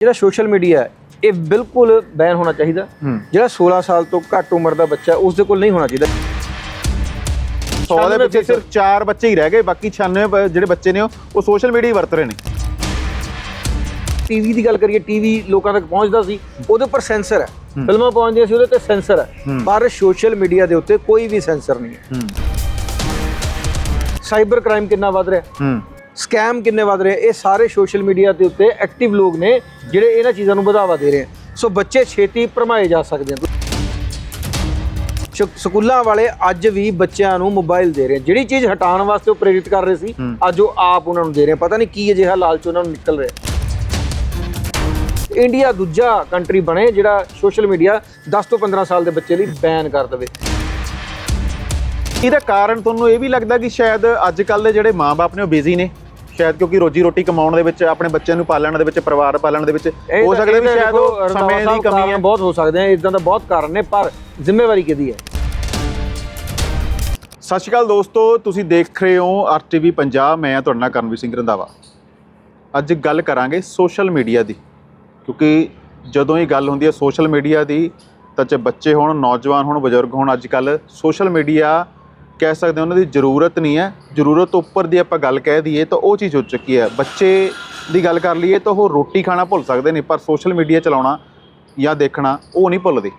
ਜਿਹੜਾ social media ਹੈ ਇਹ ਬਿਲਕੁਲ ਬੈਨ ਹੋਣਾ ਚਾਹੀਦਾ। ਜਿਹੜਾ 16 ਸਾਲ ਤੋਂ ਘੱਟ ਉਮਰ ਦਾ ਬੱਚਾ ਉਸ ਦੇ ਕੋਲ ਨਹੀਂ ਹੋਣਾ ਚਾਹੀਦਾ। 100 ਦੇ ਵਿੱਚ ਸਿਰਫ 4 ਬੱਚੇ ਹੀ ਰਹਿ ਗਏ ਬਾਕੀ 96 ਬ- ਜਿਹੜੇ ਬੱਚੇ ਨੇ ਉਹ ਸੋਸ਼ਲ ਮੀਡੀਆ ਹੀ ਵਰਤ ਰਹੇ ਨੇ। ਟੀਵੀ ਦੀ ਗੱਲ ਕਰੀਏ ਟੀਵੀ ਲੋਕਾਂ ਤੱਕ ਪਹੁੰਚਦਾ ਸੀ ਉਹਦੇ ਉੱਪਰ ਸੈਂਸਰ ਹੈ। ਫਿਲਮਾਂ ਪਹੁੰਚਦੀਆਂ ਸੀ ਉਹਦੇ ਤੇ ਸੈਂਸਰ ਹੈ। ਪਰ ਸੋਸ਼ਲ ਮੀਡੀਆ ਦੇ ਉੱਤੇ ਕੋਈ ਵੀ ਸੈਂਸਰ ਨਹੀਂ ਹੈ। ਸਾਈਬਰ ਕ੍ਰਾਈਮ ਕਿੰਨਾ ਵੱਧ ਰਿਹਾ ਸਕੈਮ ਕਿੰਨੇ ਵੱਧ ਰਹੇ ਇਹ ਸਾਰੇ ਸੋਸ਼ਲ ਮੀਡੀਆ ਦੇ ਉੱਤੇ ਐਕਟਿਵ ਲੋਕ ਨੇ ਜਿਹੜੇ ਇਹਨਾਂ ਚੀਜ਼ਾਂ ਨੂੰ ਵਧਾਵਾ ਦੇ ਰਹੇ ਸੋ ਬੱਚੇ ਛੇਤੀ ਭਰਮਾਏ ਜਾ ਸਕਦੇ ਆ। ਸਕੂਲਾਂ ਵਾਲੇ ਅੱਜ ਵੀ ਬੱਚਿਆਂ ਨੂੰ ਮੋਬਾਈਲ ਦੇ ਰਹੇ ਆ। ਜਿਹੜੀ ਚੀਜ਼ ਹਟਾਉਣ ਵਾਸਤੇ ਉਹ ਪ੍ਰੇਰਿਤ ਕਰ ਰਹੇ ਸੀ ਅੱਜ ਉਹ ਆਪ ਉਹਨਾਂ ਨੂੰ ਦੇ ਰਹੇ ਆ। ਪਤਾ ਨਹੀਂ ਕੀ ਅਜਿਹਾ ਲਾਲਚ ਉਹਨਾਂ ਨੂੰ ਨਿਕਲ ਰਿਹਾ। ਇੰਡੀਆ ਦੂਜਾ ਕੰਟਰੀ ਬਣੇ ਜਿਹੜਾ ਸੋਸ਼ਲ ਮੀਡੀਆ 10 ਤੋਂ 15 ਸਾਲ ਦੇ ਬੱਚੇ ਲਈ ਬੈਨ ਕਰ ਦੇਵੇ। ਇਹਦਾ ਕਾਰਨ ਤੁਹਾਨੂੰ ਇਹ ਵੀ ਲੱਗਦਾ ਕਿ ਸ਼ਾਇਦ ਅੱਜ ਕੱਲ ਦੇ ਜਿਹੜੇ ਮਾਪੇ ਨੇ ਉਹ ਬਿਜ਼ੀ ਨੇ? ਸ਼ਾਇਦ ਕਿਉਂਕਿ ਰੋਜੀ ਰੋਟੀ ਕਮਾਉਣ ਦੇ ਵਿੱਚ ਆਪਣੇ ਬੱਚਿਆਂ ਨੂੰ ਪਾਲਣ ਦੇ ਵਿੱਚ ਪਰਿਵਾਰ ਪਾਲਣ ਦੇ ਵਿੱਚ ਹੋ ਸਕਦਾ ਵੀ ਸ਼ਾਇਦ ਉਹ ਸਮੇਂ ਦੀ ਕਮੀ ਹੈ। ਬਹੁਤ ਹੋ ਸਕਦੇ ਆ ਇਦਾਂ ਦਾ ਬਹੁਤ ਕਾਰਨ ਨੇ ਪਰ ਜ਼ਿੰਮੇਵਾਰੀ ਕਿਹਦੀ ਹੈ? ਸਤਿ ਸ਼੍ਰੀ ਅਕਾਲ ਦੋਸਤੋ ਤੁਸੀਂ ਦੇਖ ਰਹੇ ਹੋ ਆਰਟੀਵੀ ਪੰਜਾਬ ਮੈਂ ਤੁਹਾਡਾ ਨਾਲ ਕਰਨਵੀਰ ਸਿੰਘ ਰੰਧਾਵਾ। ਅੱਜ ਗੱਲ ਕਰਾਂਗੇ ਸੋਸ਼ਲ ਮੀਡੀਆ ਦੀ ਕਿਉਂਕਿ ਜਦੋਂ ਇਹ ਗੱਲ ਹੁੰਦੀ ਹੈ ਸੋਸ਼ਲ ਮੀਡੀਆ ਦੀ ਤਾਂ ਚਾਹੇ ਬੱਚੇ ਹੋਣ ਨੌਜਵਾਨ ਹੋਣ ਬਜ਼ੁਰਗ ਹੋਣ ਅੱਜ ਕੱਲ ਸੋਸ਼ਲ ਮੀਡੀਆ ਕਹਿ ਸਕਦੇ ਉਹਨਾਂ ਦੀ ਜ਼ਰੂਰਤ ਨਹੀਂ ਹੈ। ਜ਼ਰੂਰਤ ਤੋਂ ਉੱਪਰ ਦੀ ਆਪਾਂ ਗੱਲ ਕਹਿ ਦਈਏ ਤਾਂ ਉਹ ਚੀਜ਼ ਹੋ ਚੁੱਕੀ ਹੈ। ਬੱਚੇ ਦੀ ਗੱਲ ਕਰ ਲਈਏ ਤਾਂ ਉਹ ਰੋਟੀ ਖਾਣਾ ਭੁੱਲ ਸਕਦੇ ਨੇ, ਪਰ ਸੋਸ਼ਲ ਮੀਡੀਆ ਚਲਾਉਣਾ ਜਾਂ ਦੇਖਣਾ, ਉਹ ਨਹੀਂ ਭੁੱਲਦੇ।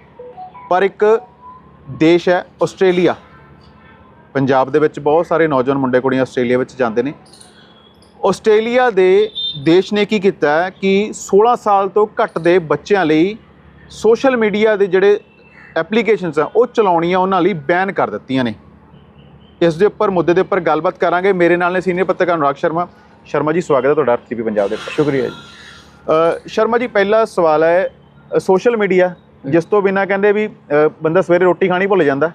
ਪਰ ਇੱਕ ਦੇਸ਼ ਹੈ, ਆਸਟ੍ਰੇਲੀਆ। ਪੰਜਾਬ ਦੇ ਵਿੱਚ ਬਹੁਤ ਸਾਰੇ ਨੌਜਵਾਨ ਮੁੰਡੇ ਕੁੜੀਆਂ ਆਸਟ੍ਰੇਲੀਆ ਵਿੱਚ ਜਾਂਦੇ ਨੇ। ਆਸਟ੍ਰੇਲੀਆ ਦੇ ਦੇਸ਼ ਨੇ ਕੀ ਕੀਤਾ ਕਿ 16 ਸਾਲ ਤੋਂ ਘੱਟ ਦੇ ਬੱਚਿਆਂ ਲਈ ਸੋਸ਼ਲ ਮੀਡੀਆ ਦੇ ਜਿਹੜੇ ਐਪਲੀਕੇਸ਼ਨਸ ਆ, ਉਹ ਚਲਾਉਣੀਆਂ ਉਹਨਾਂ ਲਈ ਬੈਨ ਕਰ ਦਿੱਤੀਆਂ ਨੇ। ਇਸ ਦੇ ਉੱਪਰ ਮੁੱਦੇ ਦੇ ਉੱਪਰ ਗੱਲਬਾਤ ਕਰਾਂਗੇ। ਮੇਰੇ ਨਾਲ ਨੇ ਸੀਨੀਅਰ ਪੱਤਰਕਾਰ ਅਨੁਰਾਗ ਸ਼ਰਮਾ। ਸ਼ਰਮਾ ਜੀ ਸਵਾਗਤ ਹੈ ਤੁਹਾਡਾ ਆਰਟੀਪੀ ਪੰਜਾਬ ਦੇ ਸ਼ੁਕਰੀਆ ਜੀ। ਸ਼ਰਮਾ ਜੀ ਪਹਿਲਾ ਸਵਾਲ ਹੈ ਸੋਸ਼ਲ ਮੀਡੀਆ ਜਿਸ ਤੋਂ ਬਿਨਾ ਕਹਿੰਦੇ ਵੀ ਬੰਦਾ ਸਵੇਰੇ ਰੋਟੀ ਖਾਣੀ ਭੁੱਲ ਜਾਂਦਾ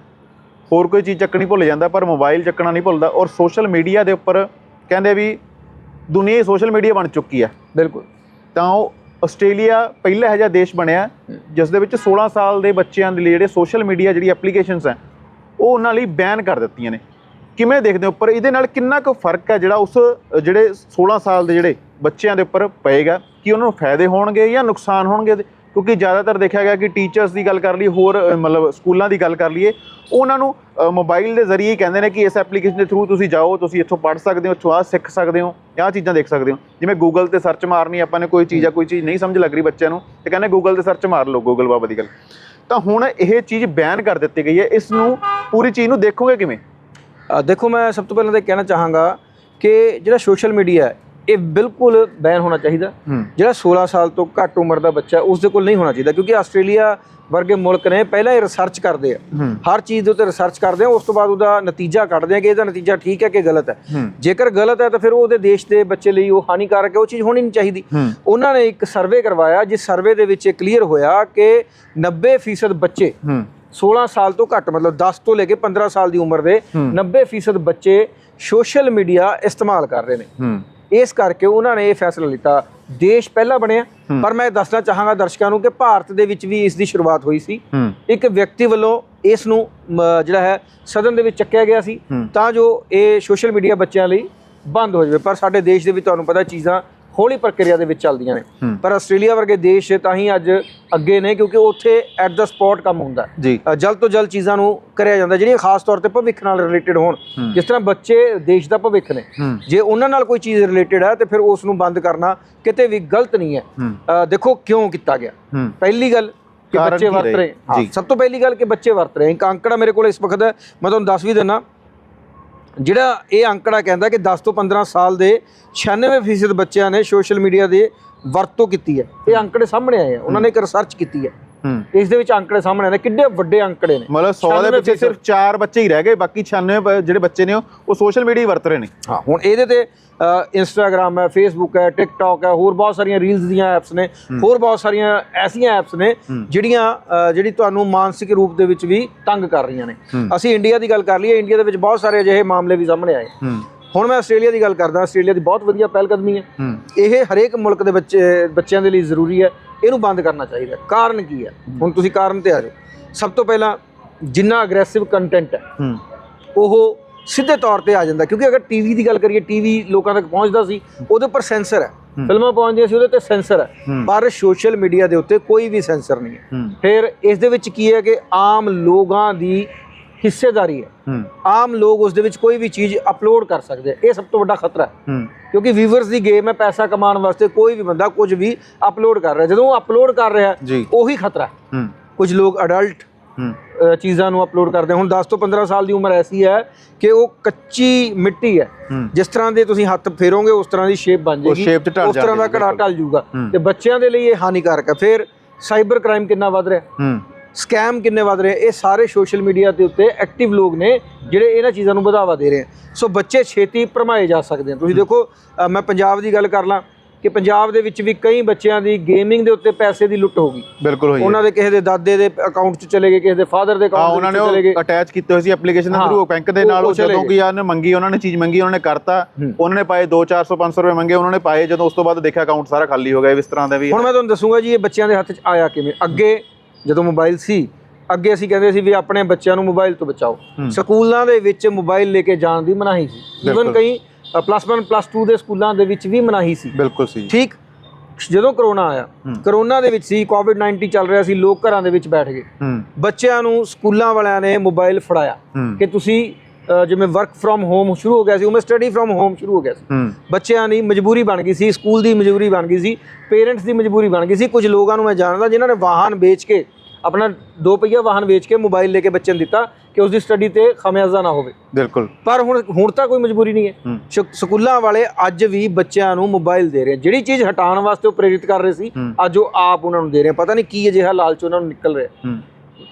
ਹੋਰ ਕੋਈ ਚੀਜ਼ ਚੱਕਣੀ ਭੁੱਲ ਜਾਂਦਾ ਪਰ ਮੋਬਾਈਲ ਚੱਕਣਾ ਨਹੀਂ ਭੁੱਲਦਾ ਔਰ ਸੋਸ਼ਲ ਮੀਡੀਆ ਦੇ ਉੱਪਰ ਕਹਿੰਦੇ ਵੀ ਦੁਨੀਆ ਸੋਸ਼ਲ ਮੀਡੀਆ ਬਣ ਚੁੱਕੀ ਹੈ। ਬਿਲਕੁਲ। ਤਾਂ ਉਹ ਆਸਟ੍ਰੇਲੀਆ ਪਹਿਲਾ ਇਹੋ ਜਿਹਾ ਦੇਸ਼ ਬਣਿਆ ਜਿਸ ਦੇ ਵਿੱਚ 16 ਸਾਲ ਦੇ ਬੱਚਿਆਂ ਦੇ ਲਈ ਜਿਹੜੇ ਸੋਸ਼ਲ ਮੀਡੀਆ ਜਿਹੜੀ ਐਪਲੀਕੇਸ਼ਨਸ ਹੈ ਉਹ ਉਹਨਾਂ ਲਈ ਬੈਨ ਕਰ ਦਿੱਤੀਆਂ ਨੇ। ਕਿਵੇਂ ਦੇਖਦੇ ਹੋ? ਉੱਪਰ ਇਹਦੇ ਨਾਲ ਕਿੰਨਾ ਕੁ ਫ਼ਰਕ ਹੈ ਜਿਹੜਾ ਉਸ ਜਿਹੜੇ 16 ਸਾਲ ਦੇ ਜਿਹੜੇ ਬੱਚਿਆਂ ਦੇ ਉੱਪਰ ਪਏਗਾ? ਕਿ ਉਹਨਾਂ ਨੂੰ ਫਾਇਦੇ ਹੋਣਗੇ ਜਾਂ ਨੁਕਸਾਨ ਹੋਣਗੇ? ਕਿਉਂਕਿ ਜ਼ਿਆਦਾਤਰ ਦੇਖਿਆ ਗਿਆ ਕਿ ਟੀਚਰਸ ਦੀ ਗੱਲ ਕਰ ਲਈ ਹੋਰ ਮਤਲਬ ਸਕੂਲਾਂ ਦੀ ਗੱਲ ਕਰ ਲਈਏ, ਉਹਨਾਂ ਨੂੰ ਮੋਬਾਈਲ ਦੇ ਜ਼ਰੀਏ ਹੀ ਕਹਿੰਦੇ ਨੇ ਕਿ ਇਸ ਐਪਲੀਕੇਸ਼ਨ ਦੇ ਥਰੂ ਤੁਸੀਂ ਜਾਓ, ਤੁਸੀਂ ਇੱਥੋਂ ਪੜ੍ਹ ਸਕਦੇ ਹੋ, ਇੱਥੋਂ ਆਹ ਸਿੱਖ ਸਕਦੇ ਹੋ, ਆਹ ਚੀਜ਼ਾਂ ਦੇਖ ਸਕਦੇ ਹੋ। ਜਿਵੇਂ ਗੂਗਲ ਤੇ ਸਰਚ ਮਾਰਨੀ ਆਪਾਂ ਨੇ ਕੋਈ ਚੀਜ਼ ਆ ਕੋਈ ਚੀਜ਼ ਨਹੀਂ ਸਮਝ ਲੱਗ ਰਹੀ ਬੱਚਿਆਂ ਨੂੰ, ਤੇ ਕਹਿੰਦੇ ਗੂਗਲ ਤੇ ਸਰਚ ਮਾਰ ਲਓ ਗੂਗਲ ਬਾਬਾ ਦੀ ਗੱਲ। ਤਾਂ ਹੁਣ ਇਹ ਚੀਜ਼ ਬੈਨ ਕਰ ਦਿੱਤੀ ਗਈ ਹੈ, ਇਸ ਨੂੰ ਪੂਰੀ ਚੀਜ਼ ਨੂੰ ਦੇਖੋਗੇ ਕਿਵੇਂ? ਦੇਖੋ ਮੈਂ ਸਭ ਤੋਂ ਪਹਿਲਾਂ ਤਾਂ ਇਹ ਕਹਿਣਾ ਚਾਹਾਂਗਾ ਕਿ ਜਿਹੜਾ ਸੋਸ਼ਲ ਮੀਡੀਆ ਹੈ ਇਹ ਬਿਲਕੁਲ ਬੈਨ ਹੋਣਾ ਚਾਹੀਦਾ। ਜਿਹੜਾ 16 ਸਾਲ ਤੋਂ ਘੱਟ ਉਮਰ ਦਾ ਬੱਚਾ ਉਸ ਦੇ ਕੋਲ ਨਹੀਂ ਹੋਣਾ ਚਾਹੀਦਾ ਕਿਉਂਕਿ ਆਸਟ੍ਰੇਲੀਆ ਵਰਗੇ ਮੁਲਕ ਨੇ ਪਹਿਲਾਂ ਹੀ ਰਿਸਰਚ ਕਰਦੇ ਆ। ਹਰ ਚੀਜ਼ ਦੇ ਉੱਤੇ ਰਿਸਰਚ ਕਰਦੇ ਆ ਉਸ ਤੋਂ ਬਾਅਦ ਉਹਦਾ ਨਤੀਜਾ ਕੱਢਦੇ ਆ ਕਿ ਇਹਦਾ ਨਤੀਜਾ ਠੀਕ ਹੈ ਕਿ ਗਲਤ ਹੈ। ਜੇਕਰ ਗਲਤ ਹੈ ਤਾਂ ਫਿਰ ਉਹਦੇ ਦੇਸ਼ ਦੇ ਬੱਚੇ ਲਈ ਉਹ ਹਾਨੀਕਾਰਕ ਹੈ ਉਹ ਚੀਜ਼ ਹੋਣੀ ਨਹੀਂ ਚਾਹੀਦੀ। ਉਹਨਾਂ ਨੇ ਇੱਕ ਸਰਵੇ ਕਰਵਾਇਆ ਜਿਸ ਸਰਵੇ ਦੇ ਵਿੱਚ ਇਹ ਕਲੀਅਰ ਹੋਇਆ ਕਿ 90% ਬੱਚੇ 16 ਸਾਲ ਤੋਂ ਘੱਟ ਮਤਲਬ 10 ਤੋਂ ਲੈ ਕੇ 15 ਸਾਲ ਦੀ ਉਮਰ ਦੇ ਹੂੰ। 90% ਬੱਚੇ ਸੋਸ਼ਲ ਮੀਡੀਆ ਇਸਤੇਮਾਲ ਕਰ ਰਹੇ ਨੇ। ਇਸ ਕਰਕੇ ਉਹਨਾਂ ਨੇ ਇਹ ਫੈਸਲਾ ਲਿੱਤਾ ਦੇਸ਼ ਪਹਿਲਾਂ ਬਣਿਆ। ਪਰ ਮੈਂ ਦੱਸਣਾ ਚਾਹਾਂਗਾ ਦਰਸ਼ਕਾਂ ਨੂੰ ਕਿ ਭਾਰਤ ਦੇ ਵਿੱਚ ਵੀ ਇਸ ਦੀ ਸ਼ੁਰੂਆਤ ਹੋਈ ਸੀ। ਇੱਕ ਵਿਅਕਤੀ ਵੱਲੋਂ ਇਸ ਨੂੰ ਜਿਹੜਾ ਹੈ ਸਦਨ ਦੇ ਵਿੱਚ ਚੱਕਿਆ ਗਿਆ ਸੀ। ਤਾਂ ਜੋ ਇਹ ਸੋਸ਼ਲ ਮੀਡੀਆ ਬੱਚਿਆਂ ਲਈ ਬੰਦ ਹੋ ਜਾਵੇ। ਪਰ ਸਾਡੇ ਦੇਸ਼ ਦੇ ਵਿੱਚ ਤੁਹਾਨੂੰ ਪਤਾ ਚੀਜ਼ਾਂ ਹੌਲੀ ਪ੍ਰਕਿਰਿਆ ਦੇ ਵਿੱਚ ਚੱਲਦੀਆਂ ਨੇ। ਪਰ ਆਸਟ੍ਰੇਲੀਆ ਵਰਗੇ ਦੇਸ਼ ਤਾਂ ਹੀ ਅੱਜ ਅੱਗੇ ਨੇ ਕਿਉਂਕਿ ਉੱਥੇ ਐਟ ਦਾ ਸਪੌਟ ਕੰਮ ਹੁੰਦਾ ਜਲਦ ਤੋਂ ਜਲਦ ਚੀਜ਼ਾਂ ਨੂੰ ਕਰਿਆ ਜਾਂਦਾ ਜਿਹੜੀਆਂ ਖਾਸ ਤੌਰ ਤੇ ਭਵਿੱਖ ਨਾਲ ਰਿਲੇਟਡ ਹੋਣ। ਜਿਸ ਤਰ੍ਹਾਂ ਬੱਚੇ ਦੇਸ਼ ਦਾ ਭਵਿੱਖ ਨੇ। ਜੇ ਉਹਨਾਂ ਨਾਲ ਕੋਈ ਚੀਜ਼ ਰਿਲੇਟਡ ਹੈ ਤੇ ਫਿਰ ਉਸ ਨੂੰ ਬੰਦ ਕਰਨਾ ਕਿਤੇ ਵੀ ਗਲਤ ਨਹੀਂ ਹੈ। ਦੇਖੋ ਕਿਉਂ ਕੀਤਾ ਗਿਆ। ਪਹਿਲੀ ਗੱਲ ਕਿ ਬੱਚੇ ਵਰਤ ਰਹੇ? ਸਭ ਤੋਂ ਪਹਿਲੀ ਗੱਲ ਕਿ ਬੱਚੇ ਵਰਤ ਰਹੇ। ਇੱਕ ਅੰਕੜਾ ਮੇਰੇ ਕੋਲ ਇਸ ਵਕਤ ਹੈ ਮੈਂ ਤੁਹਾਨੂੰ ਦੱਸ ਵੀ ਦਿੰਨਾ ਜਿਹੜਾ ਇਹ ਅੰਕੜਾ ਕਹਿੰਦਾ ਕਿ 10 ਤੋਂ 15 ਸਾਲ ਦੇ 96% ਬੱਚਿਆਂ ਨੇ ਸੋਸ਼ਲ ਮੀਡੀਆ ਦੇ ਵਰਤੋਂ ਕੀਤੀ ਹੈ। ਇਹ ਅੰਕੜੇ ਸਾਹਮਣੇ ਆਏ ਆ, ਉਹਨਾਂ ਨੇ ਇੱਕ ਰਿਸਰਚ ਕੀਤੀ ਹੈ। ਇਸ ਦੇ ਵਿੱਚ ਅੰਕੜੇ ਸਾਹਮਣੇ ਆਏ ਨੇ ਕਿੱਡੇ ਵੱਡੇ ਅੰਕੜੇ ਨੇ। ਮਤਲਬ 100 ਦੇ ਵਿੱਚ ਸਿਰਫ 4 ਬੱਚੇ ਹੀ ਰਹਿ ਗਏ ਬਾਕੀ 96 ਬ- ਜਿਹੜੇ ਬੱਚੇ ਨੇ ਉਹ ਸੋਸ਼ਲ ਮੀਡੀਆ ਹੀ ਵਰਤ ਰਹੇ ਨੇ। ਹਾਂ ਹੁਣ ਇਹਦੇ ਤੇ ਇੰਸਟਾਗ੍ਰam ਹੈ ਫੇਸਬੁੱਕ ਹੈ ਟਿਕਟੌਕ ਹੈ ਹੋਰ ਬਹੁਤ ਸਾਰੀਆਂ ਰੀਲਸ ਦੀਆਂ ਐਪਸ ਨੇ ਹੋਰ ਬਹੁਤ ਸਾਰੀਆਂ ਐਸੀਆਂ ਐਪਸ ਨੇ ਜਿਹੜੀਆਂ ਜਿਹੜੀ ਤੁਹਾਨੂੰ ਮਾਨਸਿਕ ਰੂਪ ਦੇ ਵਿੱਚ ਵੀ ਤੰਗ ਕਰ ਰਹੀਆਂ ਨੇ। ਅਸੀਂ ਇੰਡੀਆ ਦੀ ਗੱਲ ਕਰ ਲਈਏ ਇੰਡੀਆ ਦੇ ਵਿੱਚ ਬਹੁਤ ਸਾਰੇ ਅਜਿਹੇ ਮਾਮਲੇ ਵੀ ਸਾਹਮਣੇ ਆਏ। ਹੁਣ ਮੈਂ ਆਸਟ੍ਰੇਲੀਆ ਦੀ ਗੱਲ ਕਰਦਾ ਆਸਟ੍ਰੇਲੀਆ ਦੀ ਬਹੁਤ ਵਧੀਆ ਪਹਿਲਕਦਮੀ ਹੂੰ। ਇਹ ਹਰੇਕ ਮੁਲਕ ਦੇ ਬੱਚੇ ਬੱਚਿਆਂ ਦੇ ਲਈ ਜ਼ਰੂਰੀ ਹੈ। ਇਹਨੂੰ ਬੰਦ ਕਰਨਾ ਚਾਹੀਦਾ। ਕਾਰਨ ਕੀ ਹੈ? ਹੁਣ ਤੁਸੀਂ ਕਾਰਨ ਤੇ ਆ ਜਾਓ। ਸਭ ਤੋਂ ਪਹਿਲਾਂ ਜਿੰਨਾ ਅਗਰੈਸਿਵ ਕੰਟੈਂਟ ਹੈ ਉਹ ਸਿੱਧੇ ਤੌਰ ਤੇ ਆ ਜਾਂਦਾ ਕਿਉਂਕਿ ਅਗਰ ਟੀਵੀ ਦੀ ਗੱਲ ਕਰੀਏ ਟੀਵੀ ਲੋਕਾਂ ਤੱਕ ਪਹੁੰਚਦਾ ਸੀ ਉਹਦੇ ਉੱਪਰ ਸੈਂਸਰ ਹੈ। ਫਿਲਮਾਂ ਪਹੁੰਚਦੀਆਂ ਸੀ ਉਹਦੇ ਤੇ ਸੈਂਸਰ ਹੈ। ਪਰ ਸੋਸ਼ਲ ਮੀਡੀਆ ਦੇ ਉੱਤੇ ਕੋਈ ਵੀ ਸੈਂਸਰ ਨਹੀਂ ਹੂੰ। ਫਿਰ ਇਸ ਦੇ ਵਿੱਚ ਕੀ ਹੈ ਕਿ ਆਮ ਲੋਕਾਂ ਦੀ ਹਿੱਸੇਦਾਰੀ ਹੈ। ਆਮ ਲੋਕ ਉਸ ਦੇ ਵਿੱਚ ਕੋਈ ਵੀ ਚੀਜ਼ ਅਪਲੋਡ ਕਰ ਸਕਦੇ ਇਹ ਸਭ ਤੋਂ ਵੱਡਾ ਖਤਰਾ ਹੈ। ਕਿਉਂਕਿ ਵੀਵਰਸ ਦੀ ਗੇਮ ਹੈ ਪੈਸਾ ਕਮਾਉਣ ਵਾਸਤੇ ਕੋਈ ਵੀ ਬੰਦਾ ਕੁਝ ਵੀ ਅਪਲੋਡ ਕਰ ਰਿਹਾ। ਜਦੋਂ ਉਹ ਅਪਲੋਡ ਕਰ ਰਿਹਾ ਉਹੀ ਖਤਰਾ ਹੈ। ਕੁਝ ਲੋਕ ਅਡਲਟ ਚੀਜ਼ਾਂ ਨੂੰ ਅਪਲੋਡ ਕਰਦੇ। ਹੁਣ 10 ਤੋਂ 15 ਸਾਲ ਦੀ ਉਮਰ ਐਸੀ ਹੈ ਕਿ ਉਹ ਕੱਚੀ ਮਿੱਟੀ ਹੈ। ਜਿਸ ਤਰ੍ਹਾਂ ਦੇ ਤੁਸੀਂ ਹੱਥ ਫੇਰੋਗੇ ਉਸ ਤਰ੍ਹਾਂ ਦੀ ਸ਼ੇਪ ਬਣ ਜਾਏਗੀ। ਉਸ ਤਰ੍ਹਾਂ ਦਾ ਘੜਾ। ਢਲ ਜਾਊਗਾ। ਤੇ ਬੱਚਿਆਂ ਦੇ ਲਈ ਇਹ ਹਾਨੀਕਾਰਕ ਹੈ। ਫਿਰ ਸਾਈਬਰ ਕ੍ਰਾਈਮ ਕਿੰਨਾ ਵੱਧ ਰਿਹਾ? ਸਕੈਮ ਕਿੰਨੇ ਵੱਧ ਰਹੇ ਇਹ ਸਾਰੇ ਸੋਸ਼ਲ ਮੀਡੀਆ ਦੇ ਉੱਤੇ ਐਕਟਿਵ ਲੋਕ ਨੇ ਜਿਹੜੇ ਇਹਨਾਂ ਚੀਜ਼ਾਂ ਨੂੰ ਵਧਾਵਾ ਦੇ ਰਹੇ ਆ। ਸੋ ਬੱਚੇ ਛੇਤੀ ਭਰਮਾਏ ਜਾ ਸਕਦੇ ਆ। ਤੁਸੀਂ ਦੇਖੋ ਮੈਂ ਪੰਜਾਬ ਦੀ ਗੱਲ ਕਰ ਲਾਂ ਕਿ ਪੰਜਾਬ ਦੇ ਵਿੱਚ ਵੀ ਕਈ ਬੱਚਿਆਂ ਦੀ ਗੇਮਿੰਗ ਦੇ ਉੱਤੇ ਪੈਸੇ ਦੀ ਲੁੱਟ ਹੋ ਗਈ। ਬਿਲਕੁਲ ਹੋਈ। ਉਹਨਾਂ ਦੇ ਕਿਸੇ ਦੇ ਦਾਦੇ ਦੇ ਅਕਾਊਂਟ 'ਚ ਚਲੇ ਗਏ ਕਿਸੇ ਦੇ ਫਾਦਰ ਦੇ ਅਕਾਊਂਟ ਵਿੱਚ ਚਲੇ ਗਏ। ਅਟੈਚ ਕੀਤੇ ਹੋਏ ਸੀ ਐਪਲੀਕੇਸ਼ਨ ਦੇ ਥਰੂ ਬੈਂਕ ਦੇ ਨਾਲ ਉਹ ਜਦੋਂ। ਕਿ ਉਹਨੇ ਮੰਗੀ ਉਹਨਾਂ ਨੇ ਚੀਜ਼ ਮੰਗੀ ਉਹਨਾਂ ਨੇ ਕਰਤਾ। ਉਹਨਾਂ ਨੇ ਪਾਏ 2 400 500 ਰੁਪਏ ਮੰਗੇ ਉਹਨਾਂ ਨੇ ਪਾਏ ਜਦੋਂ ਉਸ ਤੋਂ ਬਾਅਦ ਦੇਖਿਆ ਅਕਾਊਂਟ ਸਾਰਾ ਖਾਲੀ ਹੋ ਗਿਆ ਇਸ ਤਰ੍ਹਾਂ ਦਾ ਵੀ ਹੁਣ ਮੈਂ ਤੁਹਾਨੂੰ ਦੱਸੂਗਾ ਜੀ ਇਹ ਬੱਚਿਆਂ ਦੇ ਹੱਥ 'ਚ ਆਇਆ ਕਿਵੇਂ? ਅੱਗੇ ਜਦੋਂ ਮੋਬਾਈਲ ਸੀ ਅੱਗੇ ਅਸੀਂ ਕਹਿੰਦੇ ਸੀ ਵੀ ਆਪਣੇ ਬੱਚਿਆਂ ਨੂੰ ਮੋਬਾਈਲ ਤੋਂ ਬਚਾਓ। ਸਕੂਲਾਂ ਦੇ ਵਿੱਚ ਮੋਬਾਈਲ ਲੈ ਕੇ ਜਾਣ ਦੀ ਮਨਾਹੀ ਸੀ। ਬਿਲਕੁਲ। ਕਈ ਪਲੱਸ 1 ਪਲੱਸ 2 ਦੇ ਸਕੂਲਾਂ ਦੇ ਵਿੱਚ ਵੀ ਮਨਾਹੀ ਸੀ। ਬਿਲਕੁਲ ਸੀ। ਠੀਕ? ਜਦੋਂ ਕਰੋਨਾ ਆਇਆ। ਕਰੋਨਾ ਦੇ ਵਿੱਚ ਸੀ ਕੋਵਿਡ 19 ਚੱਲ ਰਿਹਾ ਸੀ ਲੋਕ ਘਰਾਂ ਦੇ ਵਿੱਚ ਬੈਠ ਗਏ। ਬੱਚਿਆਂ ਨੂੰ ਸਕੂਲਾਂ ਵਾਲਿਆਂ ਨੇ ਮੋਬਾਈਲ ਫੜਾਇਆ ਕਿ ਤੁਸੀਂ ਜਿਵੇਂ ਵਰਕ ਫਰੋਮ ਹੋਮ ਸ਼ੁਰੂ ਹੋ ਗਿਆ ਸੀ ਉਵੇਂ ਸਟੱਡੀ ਫਰੋਮ ਹੋਮ ਸ਼ੁਰੂ ਹੋ ਗਿਆ ਸੀ। ਬੱਚਿਆਂ ਦੀ ਮਜਬੂਰੀ ਬਣ ਗਈ ਸੀ ਸਕੂਲ ਦੀ ਮਜਬੂਰੀ ਬਣ ਗਈ ਸੀ ਪੇਰੈਂਟਸ ਦੀ ਮਜਬੂਰੀ ਬਣ ਗਈ ਸੀ। ਕੁਝ ਲੋਕਾਂ ਨੂੰ ਮੈਂ ਜਾਣਦਾ ਜਿਨ੍ਹਾਂ ਨੇ ਵਾਹਨ ਵੇਚ ਕੇ ਆਪਣਾ ਦੋ ਪਹੀਆ ਵਾਹਨ ਵੇਚ ਕੇ ਮੋਬਾਈਲ ਲੈ ਕੇ ਬੱਚੇ ਨੂੰ ਦਿੱਤਾ ਕਿ ਉਸ ਦੀ ਸਟੱਡੀ ਤੇ ਖਮਿਆਜ਼ਾ ਨਾ ਹੋਵੇ। ਬਿਲਕੁਲ। ਪਰ ਹੁਣ ਹੁਣ ਤਾਂ ਕੋਈ ਮਜਬੂਰੀ ਨਹੀਂ ਹੈ। ਸਕੂਲਾਂ ਵਾਲੇ ਅੱਜ ਵੀ ਬੱਚਿਆਂ ਨੂੰ ਮੋਬਾਈਲ ਦੇ ਰਹੇ। ਜਿਹੜੀ ਚੀਜ਼ ਹਟਾਉਣ ਵਾਸਤੇ ਉਹ ਪ੍ਰੇਰਿਤ ਕਰ ਰਹੇ ਸੀ। ਅੱਜ ਉਹ ਆਪ ਉਹਨਾਂ ਨੂੰ ਦੇ ਰਹੇ। ਪਤਾ ਨਹੀਂ ਕੀ ਅਜਿਹਾ ਲਾਲਚ ਉਹਨਾਂ ਨੂੰ ਨਿਕਲ ਰਿਹਾ।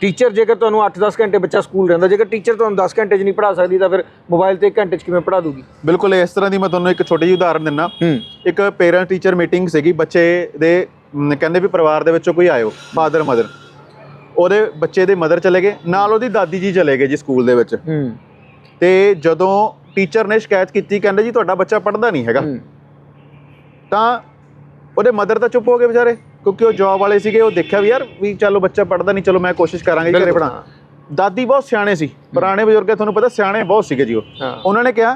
ਟੀਚਰ ਜੇਕਰ ਤੁਹਾਨੂੰ 8-10 ਘੰਟੇ ਬੱਚਾ ਸਕੂਲ ਰਹਿੰਦਾ ਜੇਕਰ ਟੀਚਰ ਤੁਹਾਨੂੰ 10 ਘੰਟੇ 'ਚ ਨਹੀਂ ਪੜ੍ਹਾ ਸਕਦੀ ਤਾਂ ਫਿਰ ਮੋਬਾਈਲ ਤੇ 1 ਘੰਟੇ 'ਚ ਕਿਵੇਂ ਪੜ੍ਹਾ ਦੂਗੀ? ਬਿਲਕੁਲ ਇਸ ਤਰ੍ਹਾਂ ਦੀ ਮੈਂ ਤੁਹਾਨੂੰ ਇੱਕ ਛੋਟੀ ਜਿਹੀ ਉਦਾਹਰਨ ਦਿੰਨਾ ਇੱਕ ਪੇਰੈਂਟ ਟੀਚਰ ਮੀਟਿੰਗ ਸੀਗੀ ਬੱਚੇ ਦੇ ਕਹਿੰਦੇ ਵੀ ਪਰਿਵਾਰ ਦੇ ਵਿੱਚੋਂ ਕੋਈ ਆਇਓ ਫਾਦਰ ਮਦਰ ਉਹਦੇ ਬੱਚੇ ਦੇ ਮਦਰ ਚਲੇ ਗਏ ਨਾਲ ਉਹਦੀ ਦਾਦੀ ਜੀ ਚਲੇ ਗਏ ਜੀ ਸਕੂਲ ਦੇ ਵਿੱਚ। ਤੇ ਜਦੋਂ ਟੀਚਰ ਨੇ ਸ਼ਿਕਾਇਤ ਕੀਤੀ ਕਹਿੰਦੇ ਜੀ ਤੁਹਾਡਾ ਬੱਚਾ ਪੜ੍ਹਦਾ ਨਹੀਂ ਹੈਗਾ। ਤਾਂ ਉਹਦੇ ਮਦਰ ਤਾਂ ਚੁੱਪ ਹੋ ਗਏ ਵਿਚਾਰੇ। ਕਿਉਂਕਿ ਉਹ ਜੌਬ ਵਾਲੇ ਸੀਗੇ ਉਹ ਦੇਖਿਆ ਵੀ ਯਾਰ ਵੀ ਚਲੋ ਬੱਚਾ ਪੜ੍ਹਦਾ ਨਹੀਂ ਚਲੋ ਮੈਂ ਕੋਸ਼ਿਸ਼ ਕਰਾਂਗੇ ਘਰੇ ਪੜ੍ਹਾ ਦਾਦੀ ਬਹੁਤ ਸਿਆਣੇ ਸੀ ਪੁਰਾਣੇ ਬਜ਼ੁਰਗ ਆ, ਤੁਹਾਨੂੰ ਪਤਾ ਸਿਆਣੇ ਬਹੁਤ ਸੀਗੇ ਜੀ ਉਹ। ਹਾਂ। ਉਹਨਾਂ ਨੇ ਕਿਹਾ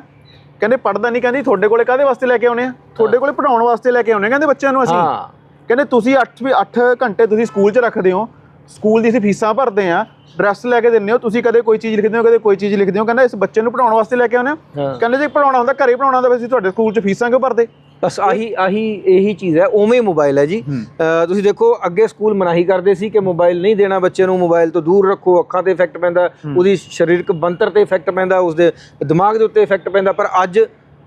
ਕਹਿੰਦੇ ਪੜ੍ਹਦਾ ਨਹੀਂ ਕਹਿੰਦੀ ਤੁਹਾਡੇ ਕੋਲੇ ਕਾਹਦੇ ਵਾਸਤੇ ਲੈ ਕੇ ਆਉਨੇ ਆ? ਤੁਹਾਡੇ ਕੋਲੇ ਪੜਾਉਣ ਵਾਸਤੇ ਲੈ ਕੇ ਆਉਨੇ ਆ ਕਹਿੰਦੇ ਬੱਚਿਆਂ ਨੂੰ ਅਸੀਂ। ਹਾਂ। ਕਹਿੰਦੇ ਤੁਸੀਂ 8 ਵੀ 8 ਘੰਟੇ ਤੁਸੀਂ ਸਕੂਲ 'ਚ ਰੱਖਦੇ ਹੋ ਸਕੂਲ ਦੀ ਅਸੀਂ ਫੀਸਾਂ ਭਰਦੇ ਆ ਡਰੈਸ ਲੈ ਕੇ ਦਿੰਦੇ ਹੋ ਤੁਸੀਂ ਕਦੇ ਕੋਈ ਚੀਜ਼ ਲਿਖਦੇ ਹੋ ਕਦੇ ਕੋਈ ਚੀਜ਼ ਲਿਖਦੇ ਹੋ ਕਹਿੰਦਾ ਇਸ ਬੱਚੇ ਨੂੰ ਪੜਾਉਣ ਵਾਸਤੇ ਲੈ ਕੇ ਆਉਨੇ ਆ। ਹਾਂ। ਕਹਿੰਦੇ ਜੇ ਪੜਾਉਣਾ ਹੁੰਦਾ ਘਰੇ ਪੜਾਉਣਾ ਹੁੰਦਾ ਵੈਸੇ ਤੁਹਾਡੇ ਸਕੂਲ 'ਚ ਫੀਸਾਂ ਕਿਉਂ ਭਰਦੇ? ਬਸ ਆਹੀ ਆਹੀ ਇਹੀ ਚੀਜ਼ ਹੈ ਉਵੇਂ ਮੋਬਾਈਲ ਹੈ ਜੀ। ਤੁਸੀਂ ਦੇਖੋ ਅੱਗੇ ਸਕੂਲ ਮਨਾਹੀ ਕਰਦੇ ਸੀ ਕਿ ਮੋਬਾਈਲ ਨਹੀਂ ਦੇਣਾ ਬੱਚੇ ਨੂੰ ਮੋਬਾਈਲ ਤੋਂ ਦੂਰ ਰੱਖੋ ਅੱਖਾਂ ਤੇ ਇਫੈਕਟ ਪੈਂਦਾ ਉਹਦੀ ਸਰੀਰਕ ਬੰਤਰ ਤੇ ਇਫੈਕਟ ਪੈਂਦਾ ਉਸਦੇ ਦਿਮਾਗ ਦੇ ਉੱਤੇ ਇਫੈਕਟ ਪੈਂਦਾ ਪਰ ਅੱਜ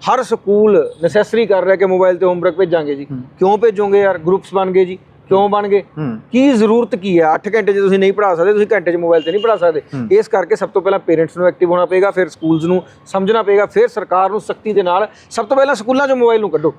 ਹਰ ਸਕੂਲ ਨੈਸੈਸਰੀ ਕਰ ਰਿਹਾ ਕਿ ਮੋਬਾਈਲ ਤੇ ਹੋਮਵਰਕ ਭੇਜਾਂਗੇ ਜੀ। ਕਿਉਂ ਭੇਜੋਗੇ ਯਾਰ? ਗਰੁੱਪਸ ਬਣ ਗਏ ਜੀ। ਕਿਉਂ ਬਣ ਗਏ? ਕੀ ਜ਼ਰੂਰਤ ਕੀ ਹੈ? 8 ਘੰਟੇ 'ਚ ਤੁਸੀਂ ਨਹੀਂ ਪੜ੍ਹਾ ਸਕਦੇ ਤੁਸੀਂ ਘੰਟੇ 'ਚ ਮੋਬਾਈਲ ਤੇ ਨਹੀਂ ਪੜ੍ਹਾ ਸਕਦੇ। ਇਸ ਕਰਕੇ ਸਭ ਤੋਂ ਪਹਿਲਾਂ ਪੇਰੈਂਟਸ ਨੂੰ ਐਕਟਿਵ ਹੋਣਾ ਪਏਗਾ ਫਿਰ ਸਕੂਲਸ ਨੂੰ ਸਮਝਣਾ ਪਏਗਾ ਫਿਰ ਸਰਕਾਰ ਨੂੰ ਸਖਤੀ ਦੇ ਨਾਲ ਸਭ ਤੋਂ ਪਹਿਲਾਂ ਸਕੂਲਾਂ 'ਚੋਂ ਮੋਬਾਈਲ ਨੂੰ ਕੱਢੋ।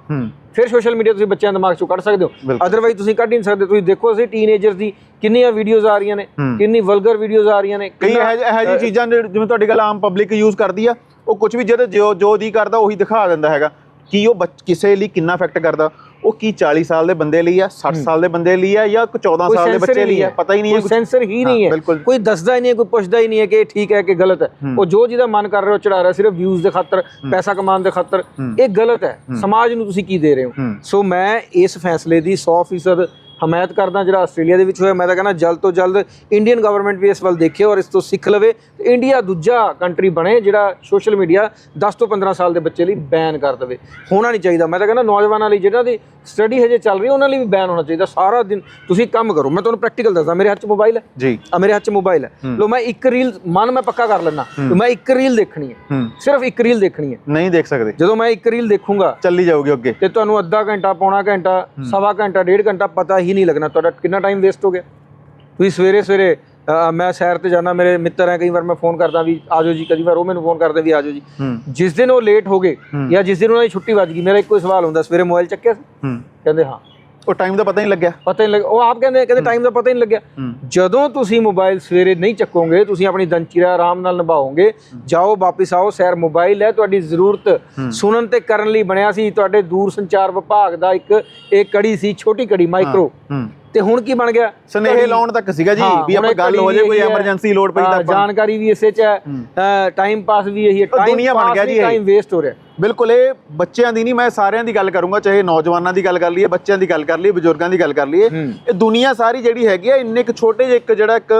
ਫਿਰ ਸੋਸ਼ਲ ਮੀਡੀਆ ਤੁਸੀਂ ਬੱਚਿਆਂ ਦੇ ਦਿਮਾਗ 'ਚੋਂ ਕੱਢ ਸਕਦੇ ਹੋ। ਅਦਰਵਾਈਜ਼ ਤੁਸੀਂ ਕੱਢ ਨਹੀਂ ਸਕਦੇ। ਤੁਸੀਂ ਦੇਖੋ ਅਸੀਂ ਟੀਨੇਜਰਸ ਦੀ ਕਿੰਨੀਆਂ ਵੀਡੀਓਜ਼ ਆ ਰਹੀਆਂ ਨੇ। ਕਿੰਨੀ ਵਲਗਰ ਵੀਡੀਓਜ਼ ਆ ਰਹੀਆਂ ਨੇ ਕਈ ਇਹੋ ਇਹੋ ਜਿਹੀ ਚੀਜ਼ਾਂ ਜਿਵੇਂ ਤੁਹਾਡੀ ਗੱਲ ਆਮ ਪਬਲਿਕ ਯੂਜ਼ ਕਰਦੀ ਆ ਉਹ ਕੁਝ ਵੀ ਜਿਹਦੇ ਜੋ ਜੋ ਦੀ ਕਰਦਾ ਉਹੀ ਦਿਖਾ ਦਿੰਦਾ ਹੈਗਾ। ਕੀ ਉਹ ਕਿਸੇ ਲਈ ਕਿੰਨਾ ਇਫੈਕਟ ਕਰਦਾ? ਉਹ ਕੀ 40 ਸਾਲ ਦੇ ਬੰਦੇ ਲਈ ਆ 60 ਸਾਲ ਦੇ ਬੰਦੇ ਲਈ ਆ ਜਾਂ ਕੋਈ 14 ਕੋਈ ਸਾਲ ਦੇ ਬੱਚੇ ਲਈ ਆ? ਪਤਾ ਹੀ ਨਹੀਂ ਹੈ ਕੋਈ ਸੈਂਸਰ ਹੀ ਨਹੀਂ ਹਾਂ। ਕੋਈ ਦੱਸਦਾ ਹੀ ਨਹੀਂ ਹੈ ਕੋਈ ਪੁੱਛਦਾ ਹੀ ਨਹੀਂ ਹੈ ਕਿ ਇਹ ਠੀਕ ਹੈ ਕਿ ਗਲਤ ਹੈ। ਉਹ ਜੋ ਜਿਹਦਾ ਮਨ ਕਰ ਰਿਹਾ ਉਹ ਚੜਾ ਰਿਹਾ ਸਿਰਫ ਵਿਊਜ਼ ਦੇ ਖਾਤਰ ਪੈਸਾ ਕਮਾਉਣ ਦੇ ਖਾਤਰ। ਇਹ ਗਲਤ ਹੈ। ਸਮਾਜ ਨੂੰ ਤੁਸੀਂ ਕੀ ਦੇ ਰਹੇ ਹੂੰ। ਸੋ ਮੈਂ ਇਸ ਫੈਸਲੇ ਦੀ 100% ਹਮਾਇਤ ਕਰਦਾ ਜਿਹੜਾ ਆਸਟ੍ਰੇਲੀਆ ਦੇ ਵਿੱਚ ਹੋਇਆ। ਮੈਂ ਤਾਂ ਕਹਿੰਦਾ ਜਲਦ ਤੋਂ ਜਲਦ ਇੰਡੀਅਨ ਗਵਰਨਮੈਂਟ ਵੀ ਇਸ ਵੱਲ ਦੇਖੇ ਔਰ ਇਸ ਤੋਂ ਸਿੱਖ ਲਵੇ। ਇੰਡੀਆ ਦੂਜਾ ਕੰਟਰੀ ਬਣੇ ਜਿਹੜਾ ਸੋਸ਼ਲ ਮੀਡੀਆ 10 ਤੋਂ 15 ਸਾਲ ਦੇ ਬੱਚੇ ਲਈ ਬੈਨ ਕਰ ਦੇਵੇ। ਹੋਣਾ ਨਹੀਂ ਚਾਹੀਦਾ। ਮੈਂ ਤਾਂ ਕਹਿੰਦਾ ਨੌਜਵਾਨਾਂ ਲਈ ਜਿਹਨਾਂ ਦੀ ਸਟੱਡੀ ਹਜੇ ਚੱਲ ਰਹੀ ਉਹਨਾਂ ਲਈ ਵੀ ਬੈਨ ਹੋਣਾ ਚਾਹੀਦਾ। ਸਾਰਾ ਦਿਨ ਤੁਸੀਂ ਕੰਮ ਕਰੋ। ਮੈਂ ਤੁਹਾਨੂੰ ਪ੍ਰੈਕਟੀਕਲ ਦੱਸਦਾ। ਮੇਰੇ ਹੱਥ 'ਚ ਮੋਬਾਈਲ ਹੈ। ਜੀ। ਆ ਮੇਰੇ ਹੱਥ 'ਚ ਮੋਬਾਈਲ ਹੈ। ਲੋ ਮੈਂ ਇੱਕ ਰੀਲ ਮਨ ਮੈਂ ਪੱਕਾ ਕਰ ਲੈਣਾ ਮੈਂ ਇੱਕ ਰੀਲ ਦੇਖਣੀ ਹੂੰ। ਸਿਰਫ ਇੱਕ ਰੀਲ ਦੇਖਣੀ ਹੈ। ਨਹੀਂ ਦੇਖ ਸਕਦੇ। ਜਦੋਂ ਮੈਂ ਇੱਕ ਰੀਲ ਦੇਖੂੰਗਾ ਚੱਲੀ ਜਾਊਗੀ ਅੱਗੇ। ਤੇ ਤੁਹਾਨੂੰ ਅੱਧਾ ਘੰਟਾ ਪੌਣਾ ਘੰਟਾ ਸਵਾ ਘੰਟਾ ਡੇਢ ਘੰਟਾ ਪਤਾ ਹੀ ਨਹੀਂ ਲੱਗਣਾ। ਤੁਹਾਡਾ ਕਿੰਨਾ ਟਾਈਮ ਵੇਸਟ ਹੋ ਗਿਆ? ਤੁਸੀਂ ਸਵੇਰੇ ਸਵੇਰੇ ਮੈਂ ਸੈਰ ਤੇ ਜਾਣਾ ਮੇਰੇ ਮਿੱਤਰ ਹੈ ਕਈ ਵਾਰ ਮੈਂ ਫੋਨ ਕਰਦਾ ਵੀ ਆਜੋ ਜੀ ਕਈ ਵਾਰ ਉਹ ਮੈਨੂੰ ਫੋਨ ਕਰਦੇ ਵੀ ਆਜੋ ਜੀ। ਹੂੰ। ਜਿਸ ਦਿਨ ਉਹ ਲੇਟ ਹੋ ਗਏ ਜਾਂ ਜਿਸ ਦਿਨ ਉਹਨਾਂ ਦੀ ਛੁੱਟੀ ਵੱਜ ਗਈ ਮੇਰਾ ਇੱਕੋ ਹੀ ਸਵਾਲ ਹੁੰਦਾ ਸਵੇਰੇ ਮੋਬਾਈਲ ਚੱਕਿਆ ਸੀ? ਹੂੰ। ਕਹਿੰਦੇ ਹਾਂ। ਉਹ ਟਾਈਮ ਦਾ ਪਤਾ ਹੀ ਨਹੀਂ ਲੱਗਿਆ। ਪਤਾ ਹੀ ਨਹੀਂ ਉਹ ਆਪ ਕਹਿੰਦੇ ਕਹਿੰਦੇ ਟਾਈਮ ਦਾ ਪਤਾ ਹੀ ਨਹੀਂ ਲੱਗਿਆ। ਜਦੋਂ ਤੁਸੀਂ ਮੋਬਾਈਲ ਸਵੇਰੇ ਨਹੀਂ ਚੱਕੋਗੇ ਤੁਸੀਂ ਆਪਣੀ ਦਿਨਚਰਿਆ ਆਰਾਮ ਨਾਲ ਨਿਭਾਓਗੇ ਜਾਓ ਵਾਪਿਸ ਆਓ ਸੈਰ ਮੋਬਾਈਲ ਹੈ ਤੁਹਾਡੀ ਜ਼ਰੂਰਤ ਸੁਣਨ ਤੇ ਕਰਨ ਲਈ ਬਣਿਆ ਸੀ ਤੁਹਾਡੇ ਦੂਰ ਸੰਚਾਰ ਵਿਭਾਗ ਦਾ ਇੱਕ ਇਹ ਕੜੀ ਸੀ ਛੋਟੀ ਕੜੀ ਮਾਈਕਰੋ ਤੇ ਹੁਣ ਕੀ ਬਣ ਗਿਆ? ਸਨੇਹ ਲਾਉਣ ਤੱਕ ਸੀਗਾ ਜੀ ਵੀ ਆਪਾਂ ਗੱਲ ਹੋ ਜਾਏ ਕੋਈ। ਐਮਰਜੈਂਸੀ ਲੋੜ ਪਈ ਤਾਂ ਜਾਣਕਾਰੀ ਵੀ ਇਸੇ ਚ ਹੈ। ਟਾਈਮ ਪਾਸ ਵੀ ਇਹੀ ਹੈ। ਗਿਆ ਜੀ ਇਹ। ਟਾਈਮ ਵੇਸਟ ਹੋ ਰਿਹਾ। ਬਿਲਕੁਲ ਇਹ ਬੱਚਿਆਂ ਦੀ ਨਹੀਂ ਮੈਂ ਸਾਰਿਆਂ ਦੀ ਗੱਲ ਕਰੂੰਗਾ ਚਾਹੇ ਨੌਜਵਾਨਾਂ ਦੀ ਗੱਲ ਕਰ ਲਈਏ ਬੱਚਿਆਂ ਦੀ ਗੱਲ ਕਰ ਲਈਏ ਬਜ਼ੁਰਗਾਂ ਦੀ ਗੱਲ ਕਰ ਲਈਏ। ਇਹ ਦੁਨੀਆ ਸਾਰੀ ਜਿਹੜੀ ਹੈਗੀ ਆ ਇੰਨੇ ਇੱਕ ਛੋਟੇ ਜਿਹੇ ਇੱਕ ਜਿਹੜਾ ਇੱਕ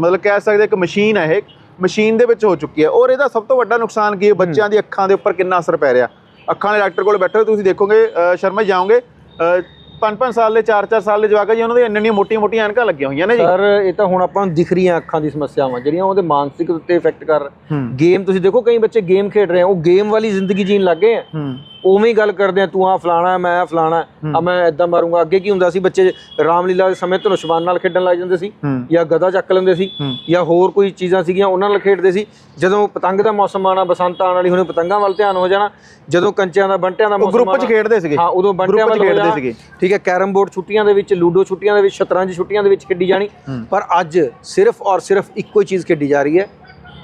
ਮਤਲਬ ਕਹਿ ਸਕਦੇ ਇੱਕ ਮਸ਼ੀਨ ਹੈ ਇਹ ਮਸ਼ੀਨ ਦੇ ਵਿੱਚ ਹੋ ਚੁੱਕੀ ਹੈ ਔਰ ਇਹਦਾ ਸਭ ਤੋਂ ਵੱਡਾ ਨੁਕਸਾਨ ਕੀ ਹੈ? ਬੱਚਿਆਂ ਦੀ ਅੱਖਾਂ ਦੇ ਉੱਪਰ ਕਿੰਨਾ ਅਸਰ ਪੈ ਰਿਹਾ? ਅੱਖਾਂ ਵਾਲੇ ਡਾਕਟਰ ਕੋਲ ਬੈਠੇ ਤੁਸੀਂ ਦੇਖੋਗੇ ਸ਼ਰਮਾ ਜਾਓਗੇ 5-5 ਸਾਲ ਦੇ 4-4 ਸਾਲ ਦੇ ਜਵਾਕ ਆ ਜੀ ਉਹਨਾਂ ਦੇ ਇੰਨੀਆਂ ਮੋਟੀਆਂ-ਮੋਟੀਆਂ ਐਨਕਾਂ ਲੱਗੀਆਂ ਹੋਈਆਂ ਨੇ ਜੀ। ਸਰ ਇਹ ਤਾਂ ਹੁਣ ਆਪਾਂ ਨੂੰ ਦਿਖ ਰਹੀਆਂ ਅੱਖਾਂ ਦੀ ਸਮੱਸਿਆਵਾਂ ਜਿਹੜੀਆਂ ਉਹਦੇ ਮਾਨਸਿਕ ਉੱਤੇ ਇਫੈਕਟ ਕਰ ਗੇਮ ਤੁਸੀਂ ਦੇਖੋ ਕਈ ਬੱਚੇ ਗੇਮ ਖੇਡ ਰਹੇ ਆ ਉਹ ਗੇਮ ਵਾਲੀ ਜ਼ਿੰਦਗੀ ਜੀਣ ਲੱਗ ਗਏ ਆ। ਉਵੇਂ ਹੀ ਗੱਲ ਕਰਦੇ ਆ ਤੂੰ ਆ ਫਲਾਣਾ ਮੈਂ ਫਲਾਣਾ। ਆ ਮੈਂ ਇਦਾਂ ਮਾਰੂੰਗਾ। ਅੱਗੇ ਕੀ ਹੁੰਦਾ ਸੀ ਬੱਚੇ ਰਾਮਲੀਲਾ ਦੇ ਸਮੇਂ ਧਨੁਸ਼ਬਾਨ ਨਾਲ ਖੇਡਣ ਲੱਗ ਜਾਂਦੇ ਸੀ ਜਾਂ ਗਦਾ ਚੱਕ ਲੈਂਦੇ ਸੀ। ਜਾਂ ਹੋਰ ਕੋਈ ਚੀਜ਼ਾਂ ਸੀਗੀਆਂ ਉਹਨਾਂ ਨਾਲ ਖੇਡਦੇ ਸੀ। ਜਦੋਂ ਪਤੰਗ ਦਾ ਮੌਸਮ ਆਣਾ ਬਸੰਤ ਆਉਣ ਵਾਲੀ ਹੁਣ ਪਤੰਗਾਂ ਵੱਲ ਧਿਆਨ ਹੋ ਜਾਣਾ ਜਦੋਂ ਕੰਚਿਆਂ ਦਾ ਬੰਟਿਆਂ ਦਾ ਮੌਸਮ ਗਰੁੱਪ 'ਚ ਖੇਡਦੇ ਸੀਗੇ। ਹਾਂ ਉਦੋਂ ਬੰਟਿਆਂ ਵੱਲ ਖੇਡਦੇ। ਸੀਗੇ। ਠੀਕ ਹੈ ਕੈਰਮ ਬੋਰਡ ਛੁੱਟੀਆਂ ਦੇ ਵਿੱਚ ਲੂਡੋ ਛੁੱਟੀਆਂ ਦੇ ਵਿੱਚ ਸ਼ਤਰੰਜ ਛੁੱਟੀਆਂ ਦੇ ਵਿੱਚ ਖੇਡੀ ਜਾਣੀ। ਪਰ ਅੱਜ ਸਿਰਫ ਔਰ ਸਿਰਫ ਇੱਕੋ ਹੀ ਚੀਜ਼ ਖੇਡੀ ਜਾ ਰਹੀ ਹੈ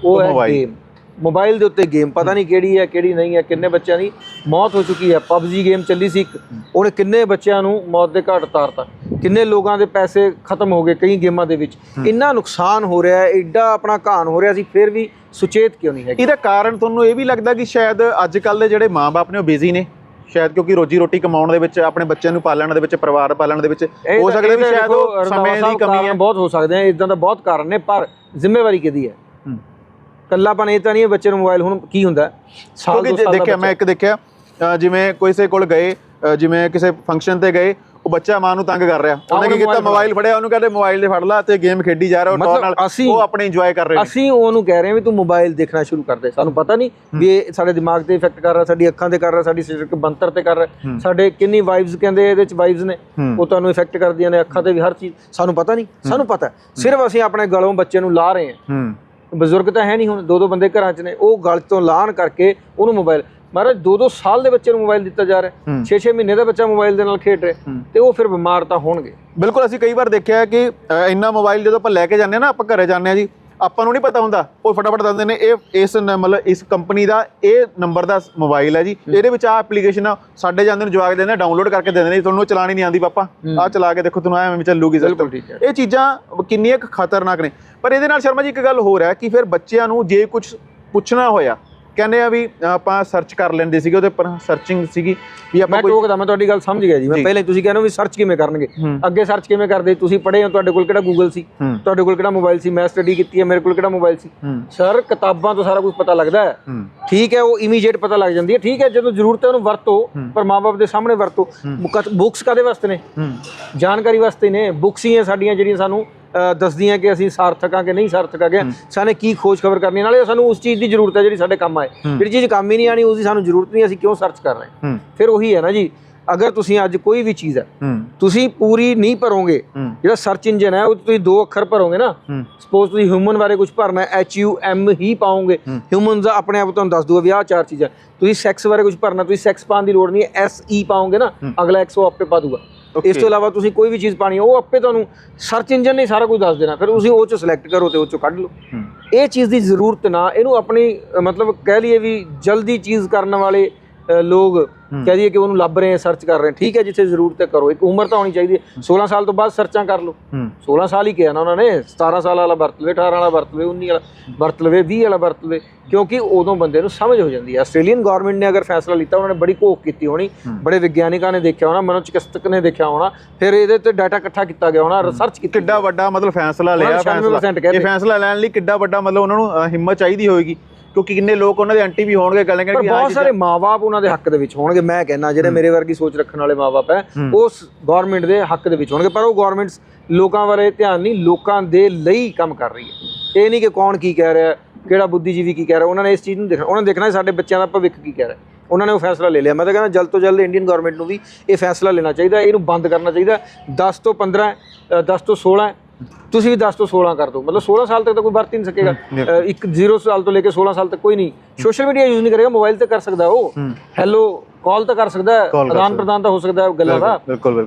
ਉਹ ਹੈ। ਗੇਮ ਮੋਬਾਈਲ ਦੇ ਉੱਤੇ ਗੇਮ ਪਤਾ ਨਹੀਂ ਕਿਹੜੀ ਹੈ ਕਿਹੜੀ ਨਹੀਂ ਹੈ ਕਿੰਨੇ ਬੱਚਿਆਂ ਦੀ ਮੌਤ ਹੋ ਚੁੱਕੀ ਹੈ। ਪਬਜੀ ਗੇਮ ਚੱਲੀ ਸੀ ਉਹਨੇ ਕਿੰਨੇ ਬੱਚਿਆਂ ਨੂੰ ਮੌਤ ਦੇ ਘਾਟ ਉਤਾਰਤਾ। ਕਿੰਨੇ ਲੋਕਾਂ ਦੇ ਪੈਸੇ ਖਤਮ ਹੋ ਗਏ ਕਈ ਗੇਮਾਂ ਦੇ ਵਿੱਚ। ਇੰਨਾ ਨੁਕਸਾਨ ਹੋ ਰਿਹਾ ਹੈ ਐਡਾ ਆਪਣਾ ਘਾਣ ਹੋ ਰਿਹਾ ਸੀ ਫਿਰ ਵੀ ਸੁਚੇਤ ਕਿਉਂ ਨਹੀਂ ਹੈਗੇ? ਇਹਦਾ ਕਾਰਨ ਤੁਹਾਨੂੰ ਇਹ ਵੀ ਲੱਗਦਾ ਕਿ ਸ਼ਾਇਦ ਅੱਜ ਕੱਲ ਦੇ ਜਿਹੜੇ ਮਾਪੇ ਨੇ ਉਹ ਬਿਜ਼ੀ ਨੇ। ਸ਼ਾਇਦ ਕਿਉਂਕਿ ਰੋਜੀ ਰੋਟੀ ਕਮਾਉਣ ਦੇ ਵਿੱਚ ਆਪਣੇ ਬੱਚਿਆਂ ਨੂੰ ਪਾਲਣ ਦੇ ਵਿੱਚ ਪਰਿਵਾਰ ਪਾਲਣ ਦੇ ਵਿੱਚ ਹੋ ਸਕਦਾ ਵੀ ਸ਼ਾਇਦ ਉਹ ਸਮੇਂ ਦੀ ਕਮੀ ਹੈ। ਬਹੁਤ ਹੋ ਸਕਦੇ ਆ ਇਦਾਂ ਦਾ ਬਹੁਤ ਕਾਰਨ ਨੇ ਪਰ ਜ਼ਿੰਮੇਵਾਰੀ ਕਿਹਦੀ ਹੈ ਹੂੰ। ਕੱਲਾਪਨ ਇਹ ਤਾਂ ਨਹੀਂ ਹੈ ਬੱਚੇ ਨੂੰ ਮੋਬਾਈਲ ਹੁਣ ਕੀ ਹੁੰਦਾ? ਸਾਲ ਕਿਉਂਕਿ ਦੋ ਜੇ ਸਾਲ ਦਾ ਦੇਖਿਆ ਮੈਂ ਇੱਕ ਦੇਖਿਆ ਅ, ਜਿਵੇਂ ਕਿਸੇ ਕੋਲ ਗਏ ਅ, ਜਿਵੇਂ ਕਿਸੇ ਫੰਕਸ਼ਨ ਤੇ ਗਏ ਉਹ ਬੱਚਾ ਮਾਂ ਨੂੰ ਤੰਗ ਕਰ ਰਿਹਾ। ਉਹਨੇ ਕੀ ਕੀਤਾ? mobile ਮੋਬਾਈਲ ਫੜਿਆ ਉਹਨੂੰ ਕਹਿੰਦੇ ਮੋਬਾਈਲ ਦੇ ਫੜ ਲਾ ਤੇ ਗੇਮ ਖੇਡੀ ਜਾ ਰਿਹਾ ਉਹ ਟੌਰ ਨਾਲ। ਅਸੀਂ- ਉਹ ਆਪਣੇ ਇੰਜੋਏ ਕਰ ਰਹੇ ਨੇ। ਅਸੀਂ ਉਹਨੂੰ ਕਹਿ ਰਹੇ ਹਾਂ ਵੀ ਤੂੰ ਮੋਬਾਈਲ ਦੇਖਣਾ ਸ਼ੁਰੂ ਕਰ ਦੇ। ਸਾਨੂੰ ਪਤਾ ਨਹੀਂ ਵੀ ਇਹ ਸਾਡੇ ਦਿਮਾਗ ਤੇ ਇਫੈਕਟ ਕਰ ਰਿਹਾ ਸਾਡੀ ਅੱਖਾਂ ਤੇ ਕਰ ਰਿਹਾ ਸਾਡੀ ਸਰੀਰਕ ਬੰਤਰ ਤੇ ਕਰ ਰਿਹਾ। ਸਾਡੇ ਕਿੰਨੀ ਵਾਈਬਸ ਕਹਿੰਦੇ ਇਹਦੇ ਚ ਵਾਈਬਸ ਨੇ। ਹੂੰ। ਉਹ ਤੁਹਾਨੂੰ ਇਫੈਕਟ ਕਰਦੀਆਂ ਨੇ ਅੱਖਾਂ ਤੇ ਵੀ ਹਰ ਚੀਜ਼। ਸਾਨੂੰ ਪਤਾ ਨਹੀਂ। ਸਾਨੂੰ ਪਤਾ ਹੈ। ਸਿਰਫ ਅਸੀਂ ਆਪਣੇ ਗਲੋਂ ਬੱਚੇ ਨੂੰ ਲਾ ਰਹੇ ਹਾਂ। ਹੂੰ। ਬਜ਼ੁਰਗ ਤਾਂ ਹੈ ਨਹੀਂ ਹੁਣ ਦੋ ਦੋ ਬੰਦੇ ਘਰਾਂ 'ਚ ਨੇ ਉਹ ਗਲ ਤੋਂ ਲਾਣ ਕਰਕੇ ਉਹਨੂੰ ਮੋਬਾਈਲ ਮਹਾਰਾਜ ਦੋ ਦੋ ਸਾਲ ਦੇ ਬੱਚੇ ਨੂੰ ਮੋਬਾਈਲ ਦਿੱਤਾ ਜਾ ਰਿਹਾ ਹੂੰ। 6-6 ਮਹੀਨੇ ਦਾ ਬੱਚਾ ਮੋਬਾਈਲ ਦੇ ਨਾਲ ਖੇਡ ਰਿਹਾ। ਤੇ ਉਹ ਫਿਰ ਬਿਮਾਰ ਤਾਂ ਹੋਣਗੇ ਬਿਲਕੁਲ ਅਸੀਂ ਕਈ ਵਾਰ ਦੇਖਿਆ ਹੈ ਕਿ ਇੰਨਾ ਮੋਬਾਈਲ ਜਦੋਂ ਆਪਾਂ ਲੈ ਕੇ ਜਾਂਦੇ ਆ ਨਾ ਆਪਾਂ ਘਰੇ ਜਾਂਦੇ ਆ ਜੀ ਆਪਾਂ ਨੂੰ ਨਹੀਂ ਪਤਾ ਹੁੰਦਾ। ਉਹ ਫਟਾਫਟ ਦੱਸਦੇ ਨੇ ਇਹ ਇਸ ਨ- ਮਤਲਬ ਇਸ ਕੰਪਨੀ ਦਾ ਇਹ ਨੰਬਰ ਦਾ ਮੋਬਾਈਲ ਹੈ ਜੀ। ਇਹਦੇ ਵਿੱਚ ਆ ਐਪਲੀਕੇਸ਼ਨ ਆ ਸਾਡੇ ਜਾਂਦੇ ਨੂੰ ਜਵਾਕ ਦਿੰਦੇ ਡਾਊਨਲੋਡ ਕਰਕੇ ਦਿੰਦੇ ਨੇ ਤੁਹਾਨੂੰ ਚਲਾਣੀ ਨਹੀਂ ਆਉਂਦੀ ਪਾਪਾ। ਆ ਚਲਾ ਕੇ ਦੇਖੋ ਤੁਹਾਨੂੰ ਐਵੇਂ ਚੱਲੂਗੀ ਬਿਲਕੁਲ ਠੀਕ ਹੈ। ਇਹ ਚੀਜ਼ਾਂ ਕਿੰਨੀਆਂ ਕੁ ਖਤਰਨਾਕ ਨੇ। ਪਰ ਇਹਦੇ ਨਾਲ ਸ਼ਰਮਾ ਜੀ ਇੱਕ ਗੱਲ ਹੋਰ ਹੈ ਕਿ ਫਿਰ ਬੱਚਿਆਂ ਨੂੰ ਜੇ ਕੁਝ ਪੁੱਛਣਾ ਹੋਇਆ ਕਹਿੰਦੇ ਆ ਵੀ ਆਪਾਂ ਸਰਚ ਕਰ ਲੈਂਦੇ ਸੀਗੇ ਉਹਦੇ ਉੱਪਰ ਸਰਚਿੰਗ ਸੀਗੀ ਵੀ ਆਪਾਂ ਮੈਂ ਕੋਈ ਟੋਕਦਾ ਮੈਂ ਤੁਹਾਡੀ ਗੱਲ ਸਮਝ ਗਿਆ ਜੀ। ਮੈਂ। ਪਹਿਲੇ ਤੁਸੀਂ ਕਹਿੰਦੇ ਹੋ ਵੀ ਸਰਚ ਕਿਵੇਂ ਕਰਨਗੇ। ਅੱਗੇ ਸਰਚ ਕਿਵੇਂ ਕਰਦੇ? ਤੁਸੀਂ ਪੜ੍ਹੇ ਹੋ ਤੁਹਾਡੇ ਕੋਲ ਕਿਹੜਾ ਗੂਗਲ ਸੀ? ਤੁਹਾਡੇ ਕੋਲ ਕਿਹੜਾ ਮੋਬਾਈਲ ਸੀ? ਮੈਂ ਸਟੱਡੀ ਕੀਤੀ ਹੈ ਮੇਰੇ ਕੋਲ ਕਿਹੜਾ ਮੋਬਾਈਲ ਸੀ? ਸਰ ਕਿਤਾਬਾਂ ਤੋਂ ਸਾਰਾ ਕੁਝ ਪਤਾ ਲੱਗਦਾ ਹੈ। ਠੀਕ ਹੈ ਉਹ ਇਮੀਡੀਏਟ ਪਤਾ ਲੱਗ ਜਾਂਦੀ ਹੈ। ਠੀਕ ਹੈ ਜਦੋਂ ਜ਼ਰੂਰਤ ਹੈ ਉਹਨੂੰ ਵਰਤੋ ਪਰ ਮਾਪੇ ਦੇ ਸਾਹਮਣੇ ਵਰਤੋ। ਬੁੱਕਸ ਕਾਦੇ ਵਾਸਤੇ ਨੇ? ਜਾਣਕਾਰੀ ਵਾਸਤੇ ਨੇ। ਬੁੱਕਸ ਹੀ ਹੈ ਸਾਡੀਆਂ ਜਿਹੜੀਆਂ ਸਾਨੂੰ ਦੱਸਦੀਆਂ ਕਿ ਅਸੀਂ ਸਾਰਥਕ ਹਾਂ ਕਿ ਨਹੀਂ ਸਾਰਥਕ ਹੈਗੇ ਸਾਨੇ ਕੀ ਖੋਜ ਖਬਰ ਕਰਨੀ। ਨਾਲੇ ਸਾਨੂੰ ਉਸ ਚੀਜ਼ ਦੀ ਜ਼ਰੂਰਤ ਹੈ ਜਿਹੜੀ ਸਾਡੇ ਕੰਮ ਆਏ। ਜਿਹੜੀ ਚੀਜ਼ ਕੰਮ ਹੀ ਨਹੀਂ ਆਣੀ ਉਸ ਦੀ ਸਾਨੂੰ ਜ਼ਰੂਰਤ ਨਹੀਂ ਅਸੀਂ ਕਿਉਂ ਸਰਚ ਕਰ ਰਹੇ ਫਿਰ ਉਹੀ ਹੈ ਨਾ ਜੀ ਅਗਰ ਤੁਸੀਂ ਅੱਜ ਕੋਈ ਵੀ ਚੀਜ਼ ਹੈ ਤੁਸੀਂ ਪੂਰੀ ਨਹੀਂ ਭਰੋਗੇ ਜਿਹੜਾ ਸਰਚ ਇੰਜਨ ਹੈ ਉਹ ਤੁਸੀਂ ਦੋ ਅੱਖਰ ਭਰੋਗੇ ਨਾ। ਸਪੋਜ਼ ਤੁਸੀਂ ਹਿਊਮਨ ਬਾਰੇ ਕੁਝ ਭਰਨਾ ਹੈ ਐਚ ਯੂ ਐਮ ਹੀ ਪਾਓਗੇ। ਹਿਊਮਨ ਦਾ ਆਪਣੇ ਆਪ ਤੁਹਾਨੂੰ ਦੱਸ ਦੂਗਾ ਵੀ ਆਹ ਚਾਰ ਚੀਜ਼ਾਂ। ਤੁਸੀਂ ਸੈਕਸ ਬਾਰੇ ਕੁਝ ਭਰਨਾ ਤੁਸੀਂ ਸੈਕਸ ਪਾਉਣ ਦੀ ਲੋੜ ਨਹੀਂ ਐਸ ਈ ਪਾਓਗੇ ਨਾ। ਅਗਲਾ 100 ਆਪੇ ਪਾ ਦੂਗਾ ਇਸ ਤੋਂ ਇਲਾਵਾ ਤੁਸੀਂ ਕੋਈ ਵੀ ਚੀਜ਼ ਪਾਣੀ ਉਹ ਆਪੇ ਤੁਹਾਨੂੰ ਸਰਚ ਇੰਜਨ ਨੇ ਸਾਰਾ ਕੁਝ ਦੱਸ ਦੇਣਾ। ਫਿਰ ਤੁਸੀਂ ਉਹ ਚੋਂ ਸਿਲੈਕਟ ਕਰੋ ਤੇ ਉਹ ਚੋਂ ਕੱਢ ਲਓ। ਇਹ ਚੀਜ਼ ਦੀ ਜ਼ਰੂਰਤ ਨਾ ਇਹਨੂੰ ਆਪਣੀ ਮਤਲਬ ਕਹਿ ਲਈਏ ਵੀ ਜਲਦੀ ਚੀਜ਼ ਕਰਨ ਵਾਲੇ ਲੋਕ ਕਹਿ ਦਈਏ ਕਿ ਉਹਨੂੰ ਲੱਭ ਰਹੇ ਆ ਸਰਚ ਕਰ ਰਹੇ ਠੀਕ ਹੈ ਜਿੱਥੇ ਜ਼ਰੂਰਤ ਹੈ ਕਰੋ। ਇੱਕ ਉਮਰ ਤਾਂ ਹੋਣੀ ਚਾਹੀਦੀ ਹੈ। 16 ਸਾਲ ਤੋਂ ਬਾਅਦ ਸਰਚਾਂ ਕਰ ਲਓ। ਹੂੰ। 16 ਸਾਲ ਹੀ ਕਿਹਾ ਨਾ ਉਹਨਾਂ ਨੇ। 17 ਸਾਲ ਵਾਲਾ ਵਰਤ ਲਵੇ 18 ਵਾਲਾ ਵਰਤ ਲਵੇ 19 ਵਾਲਾ ਵਰਤ ਲਵੇ 20 ਵਾਲਾ ਵਰਤ ਲਵੇ। ਕਿਉਂਕਿ ਉਦੋਂ ਬੰਦੇ ਨੂੰ ਸਮਝ ਹੋ ਜਾਂਦੀ ਹੈ। ਆਸਟ੍ਰੇਲੀਅਨ ਗਵਰਨਮੈਂਟ ਨੇ ਅਗਰ ਫੈਸਲਾ ਲਿੱਤਾ ਉਹਨਾਂ ਨੇ ਬੜੀ ਘੋਖ ਕੀਤੀ ਹੋਣੀ। ਬੜੇ ਵਿਗਿਆਨਿਕਾਂ ਨੇ ਦੇਖਿਆ ਹੋਣਾ ਮਨੋਚਿਕਿਤਸਕ ਨੇ ਦੇਖਿਆ ਹੋਣਾ। ਫਿਰ ਇਹਦੇ ਤੇ ਡਾਟਾ ਇਕੱਠਾ ਕੀਤਾ ਗਿਆ ਹੋਣਾ ਰਿਸਰਚ ਕੀਤੀ ਕਿੱਡਾ ਵੱਡਾ ਮਤਲਬ ਫੈਸਲਾ ਲਿਆ ਨੇ 96% ਫੈਸਲਾ। ਇਹ ਲੈਣ ਲਈ ਕਿੱਡਾ ਵੱਡਾ ਮਤਲਬ ਉਹਨਾਂ ਨੂੰ ਹਿੰਮਤ ਚਾਹੀਦੀ ਹੋਏਗੀ। ਕਿਉਂਕਿ ਕਿੰਨੇ ਲੋਕ ਉਹਨਾਂ ਦੇ ਐਂਟੀ ਵੀ ਹੋਣਗੇ ਗੱਲ ਪਰ ਬਹੁਤ ਸਾਰੇ ਮਾਪੇ ਉਹਨਾਂ ਦੇ ਹੱਕ ਦੇ ਵਿੱਚ ਹੋਣਗੇ ਮੈਂ ਕਹਿੰਦਾ ਜਿਹੜੇ ਮੇਰੇ ਵਰਗੀ ਸੋਚ ਰੱਖਣ ਵਾਲੇ ਮਾਪੇ ਹੈ ਉਸ ਗਵਰਨਮੈਂਟ ਦੇ ਹੱਕ ਦੇ ਵਿੱਚ ਹੋਣਗੇ ਪਰ ਉਹ ਗਵਰਨਮੈਂਟ ਲੋਕਾਂ ਬਾਰੇ ਧਿਆਨ ਨਹੀਂ ਲੋਕਾਂ ਦੇ ਲਈ ਕੰਮ ਕਰ ਰਹੀ ਹੈ। ਇਹ ਨਹੀਂ ਕਿ ਕੌਣ ਕੀ ਕਹਿ ਰਿਹਾ ਕਿਹੜਾ ਬੁੱਧੀਜੀਵੀ ਕੀ ਕਹਿ ਰਿਹਾ ਉਹਨਾਂ ਨੇ ਇਸ ਚੀਜ਼ ਨੂੰ ਦੇਖਣਾ ਉਹਨਾਂ ਨੇ ਦੇਖਣਾ ਸਾਡੇ ਬੱਚਿਆਂ ਦਾ ਭਵਿੱਖ ਕੀ ਕਹਿ ਰਿਹਾ। ਉਹਨਾਂ ਨੇ ਉਹ ਫੈਸਲਾ ਲੈ ਲਿਆ। ਮੈਂ ਤਾਂ ਕਹਿੰਦਾ ਜਲਦ ਤੋਂ ਜਲਦ ਇੰਡੀਅਨ ਗਵਰਨਮੈਂਟ ਨੂੰ ਵੀ ਇਹ ਫੈਸਲਾ ਲੈਣਾ ਚਾਹੀਦਾ ਇਹਨੂੰ ਬੰਦ ਕਰਨਾ ਚਾਹੀਦਾ। 10 ਤੋਂ 15 ਅ, 10 ਤੋਂ 16 ਤੁਸੀਂ ਵੀ 10 ਤੋਂ 16 ਕਰ ਦਿਓ। ਮਤਲਬ 16 ਸਾਲ ਤੱਕ ਤਾਂ ਕੋਈ ਵਰਤ ਹੀ ਨਹੀਂ ਸਕੇਗਾ। ਇੱਕ 0 ਸਾਲ ਤੋਂ ਲੈ ਕੇ 16 ਸਾਲ ਤੱਕ ਕੋਈ ਨਹੀਂ। ਸੋਸ਼ਲ ਮੀਡੀਆ ਯੂਜ਼ ਨਹੀਂ ਕਰੇਗਾ ਮੋਬਾਈਲ ਤੇ ਕਰ ਸਕਦਾ ਉਹ। ਹੈਲੋ ਕਾਲ ਤਾਂ ਕਰ ਸਕਦਾ ਆਦਾਨ ਪ੍ਰਦਾਨ ਤਾਂ ਹੋ ਸਕਦਾ ਹੈ ਗੱਲਾਂ ਦਾ।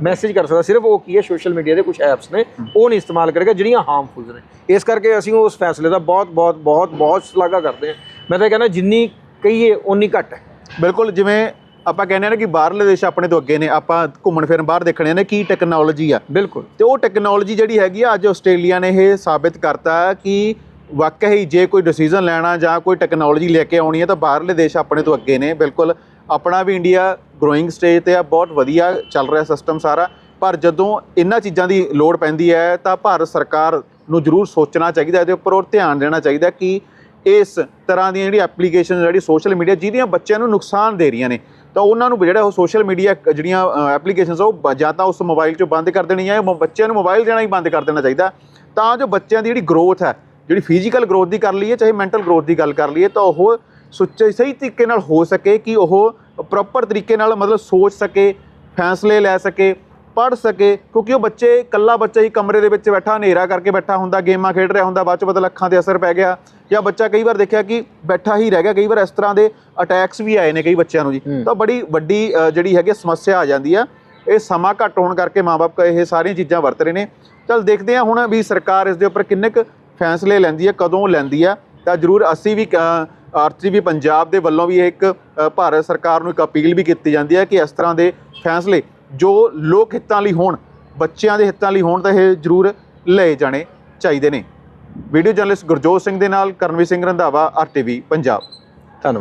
ਮੈਸੇਜ ਕਰ ਸਕਦਾ। ਸਿਰਫ ਉਹ ਕੀ ਹੈ ਸੋਸ਼ਲ ਮੀਡੀਆ ਦੇ ਕੁਝ ਐਪਸ ਨੇ। ਉਹ ਨਹੀਂ ਇਸਤੇਮਾਲ ਕਰੇਗਾ ਜਿਹੜੀਆਂ ਹਾਰਮਫੁਲ ਨੇ। ਇਸ ਕਰਕੇ ਅਸੀਂ ਉਸ ਫੈਸਲੇ ਦਾ ਬਹੁਤ ਬਹੁਤ ਬਹੁਤ ਬਹੁਤ ਸ਼ਲਾਘਾ ਕਰਦੇ ਹਾਂ। ਮੈਂ ਤਾਂ ਕਹਿੰਦਾ ਜਿੰਨੀ ਕਹੀਏ ਓਨੀ ਘੱਟ ਹੈ। ਬਿਲਕੁਲ ਜਿਵੇਂ ਆਪਾਂ ਕਹਿੰਦੇ ਆ ਨਾ ਕਿ ਬਾਹਰਲੇ ਦੇਸ਼ ਆਪਣੇ ਤੋਂ ਅੱਗੇ ਨੇ ਆਪਾਂ ਘੁੰਮਣ ਫਿਰਨ ਬਾਹਰ ਦੇਖਣੇ ਨੇ ਕੀ ਟੈਕਨੋਲੋਜੀ ਆ। ਬਿਲਕੁਲ। ਤੇ ਉਹ ਟੈਕਨੋਲੋਜੀ ਜਿਹੜੀ ਹੈਗੀ ਆ ਅੱਜ ਆਸਟ੍ਰੇਲੀਆ ਨੇ ਇਹ ਸਾਬਿਤ ਕਰਤਾ ਕਿ ਵਾਕਈ ਜੇ ਕੋਈ ਡਿਸੀਜਨ ਲੈਣਾ ਜਾਂ ਕੋਈ ਟੈਕਨੋਲੋਜੀ ਲੈ ਕੇ ਆਉਣੀ ਹੈ ਤਾਂ ਬਾਹਰਲੇ ਦੇਸ਼ ਆਪਣੇ ਤੋਂ ਅੱਗੇ ਨੇ। ਬਿਲਕੁਲ ਆਪਣਾ ਵੀ ਇੰਡੀਆ ਗਰੋਇੰਗ ਸਟੇਜ ਤੇ ਆ ਬਹੁਤ ਵਧੀਆ ਚੱਲ ਰਿਹਾ ਸਿਸਟਮ ਸਾਰਾ। ਪਰ ਜਦੋਂ ਇਹਨਾਂ ਚੀਜ਼ਾਂ ਦੀ ਲੋੜ ਪੈਂਦੀ ਹੈ ਤਾਂ ਭਾਰਤ ਸਰਕਾਰ ਨੂੰ ਜ਼ਰੂਰ ਸੋਚਣਾ ਚਾਹੀਦਾ ਇਹਦੇ ਉੱਪਰ ਔਰ ਧਿਆਨ ਦੇਣਾ ਚਾਹੀਦਾ ਕਿ ਇਸ ਤਰ੍ਹਾਂ ਦੀਆਂ ਜਿਹੜੀ ਐਪਲੀਕੇਸ਼ਨ ਜਿਹੜੀ ਸੋਸ਼ਲ ਮੀਡੀਆ ਜਿਹਦੀਆਂ ਬੱਚਿਆਂ ਨੂੰ ਨੁਕਸਾਨ ਦੇ ਰਹੀਆਂ ਨੇ ਤਾਂ ਉਹਨਾਂ ਨੂੰ ਜਿਹੜਾ ਉਹ ਸੋਸ਼ਲ ਮੀਡੀਆ ਜਿਹੜੀਆਂ ਐਪਲੀਕੇਸ਼ਨਸ ਉਹ ਜਾਂ ਤਾਂ ਉਸ ਮੋਬਾਈਲ 'ਚੋਂ ਬੰਦ ਕਰ ਦੇਣੀ ਹੈ ਬੱਚਿਆਂ ਨੂੰ ਮੋਬਾਈਲ ਦੇਣਾ ਹੀ ਬੰਦ ਕਰ ਦੇਣਾ ਚਾਹੀਦਾ। ਤਾਂ ਜੋ ਬੱਚਿਆਂ ਦੀ ਜਿਹੜੀ ਗਰੋਥ ਹੈ, ਜਿਹੜੀ ਫਿਜ਼ੀਕਲ ਗਰੋਥ ਦੀ ਕਰ ਲਈਏ, ਚਾਹੇ ਮੈਂਟਲ ਗਰੋਥ ਦੀ ਗੱਲ ਕਰ ਲਈਏ, ਤਾਂ ਉਹ ਸੁੱਚੇ, ਸਹੀ ਤਰੀਕੇ ਨਾਲ ਹੋ ਸਕੇ, ਕਿ ਉਹ ਪ੍ਰੋਪਰ ਤਰੀਕੇ ਨਾਲ ਮਤਲਬ ਸੋਚ ਸਕੇ, ਫੈਸਲੇ ਲੈ ਸਕੇ, ਪੜ੍ਹ ਸਕੇ, ਕਿਉਂਕਿ ਉਹ ਬੱਚੇ ਇਕੱਲਾ ਬੱਚਾ ਹੀ ਕਮਰੇ ਦੇ ਵਿੱਚ ਬੈਠਾ, ਹਨੇਰਾ ਕਰਕੇ ਬੈਠਾ ਹੁੰਦਾ, ਗੇਮਾਂ ਖੇਡ ਰਿਹਾ ਹੁੰਦਾ, ਬਾਅਦ ਚ ਪਤਾ ਅੱਖਾਂ ਤੇ ਅਸਰ ਪੈ ਗਿਆ। ਜਾਂ ਬੱਚਾ ਕਈ ਵਾਰ ਦੇਖਿਆ ਕਿ ਬੈਠਾ ਹੀ ਰਹਿ ਗਿਆ ਕਈ ਵਾਰ ਇਸ ਤਰ੍ਹਾਂ ਦੇ ਅਟੈਕਸ ਵੀ ਆਏ ਨੇ ਕਈ ਬੱਚਿਆਂ ਨੂੰ ਜੀ। ਹੂੰ। ਤਾਂ ਬੜੀ ਵੱਡੀ ਜਿਹੜੀ ਹੈਗੀ ਸਮੱਸਿਆ ਆ ਜਾਂਦੀ ਆ। ਇਹ ਸਮਾਂ ਘੱਟ ਹੋਣ ਕਰਕੇ ਮਾਪੇ ਇਹ ਸਾਰੀਆਂ ਚੀਜ਼ਾਂ ਵਰਤ ਰਹੇ ਨੇ। ਚਲ ਦੇਖਦੇ ਆ ਹੁਣ ਵੀ ਸਰਕਾਰ ਇਸ ਦੇ ਉੱਪਰ ਕਿੰਨੇ ਕੁ ਫੈਸਲੇ ਲੈਂਦੀ ਹੈ ਕਦੋਂ ਲੈਂਦੀ ਆ। ਤਾਂ ਜਰੂਰ ਅਸੀਂ ਵੀ ਆਰਟੀਵੀ ਪੰਜਾਬ ਦੇ ਵੱਲੋਂ ਵੀ ਇੱਕ ਭਾਰਤ ਸਰਕਾਰ ਨੂੰ ਇੱਕ ਅਪੀਲ ਵੀ ਕੀਤੀ ਜਾਂਦੀ ਹੈ ਕਿ ਇਸ ਤਰ੍ਹਾਂ ਦੇ ਫੈਸਲੇ ਜੋ ਲੋਕ ਹਿੱਤਾਂ ਲਈ ਹੋਣ ਬੱਚਿਆਂ ਦੇ ਹਿੱਤਾਂ ਲਈ ਹੋਣ ਤਾਂ ਇਹ ਜਰੂਰ ਲਏ ਜਾਣੇ ਚਾਹੀਦੇ ਨੇ। ਵੀਡੀਓ ਜਰਨਲਿਸਟ ਗੁਰਜੋਤ ਸਿੰਘ ਦੇ ਨਾਲ ਕਰਨਵੀਰ ਸਿੰਘ ਰੰਧਾਵਾ ਆਰਟੀਵੀ ਪੰਜਾਬ।